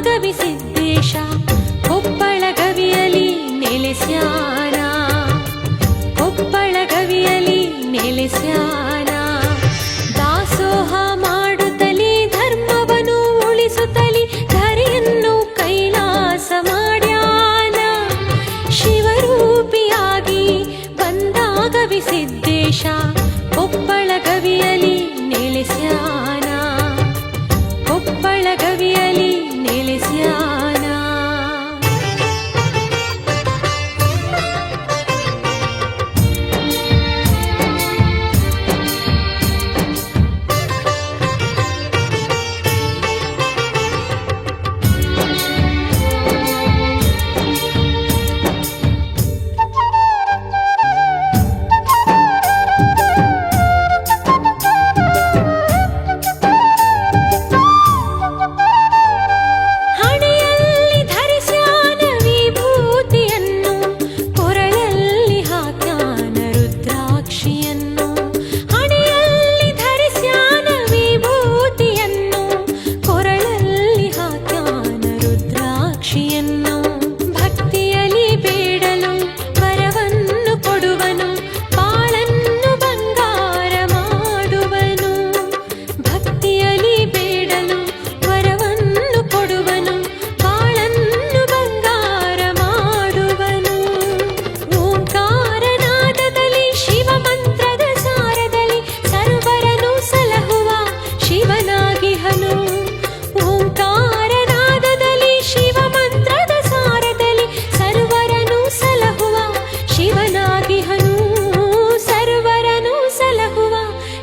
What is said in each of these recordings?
ಮಾಧವಿ ಸಿದ್ದೇಶ, ಕೊಪ್ಪಳ ಗವಿಯಲಿ ನೆಲೆಸ್ಯಾನ ಕೊಪ್ಪಳ ಗವಿಯಲಿ ನೆಲೆಸ್ಯಾನ ದಾಸೋಹ ಮಾಡುತ್ತಲಿ ಧರ್ಮವನ್ನು ಉಳಿಸುತ್ತಲಿ ಧರೆಯನ್ನು ಕೈಲಾಸ ಮಾಡ್ಯಾನ. ಶಿವರೂಪಿಯಾಗಿ ಬಂದ ಗವಿ ಸಿದ್ದೇಶ, ಕೊಪ್ಪಳ ಗವಿಯಲಿ ನೆಲೆಸ್ಯಾನ ಕೊಪ್ಪಳ ಗವಿಯ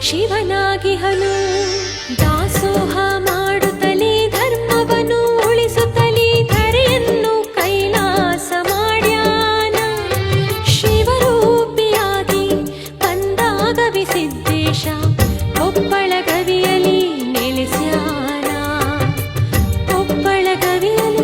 ಶಿವನಾಗಿಹನು ದಾಸೋಹ ಮಾಡುತ್ತಲೇ ಧರ್ಮವನು ಉಳಿಸುತ್ತಲೇ, ಧರೆಯನ್ನು ಕೈಲಾಸ ಮಾಡ್ಯಾನ. ಶಿವರೂಪಿಯಾಗಿ ಕಂದಾಗವಿ ಸಿದ್ದೇಶ ಕೊಪ್ಪಳ ಗವಿಯಲಿ ನೆಲೆಸ್ಯಾನ. ಕೊಪ್ಪಳ ಕವಿಯಲಿ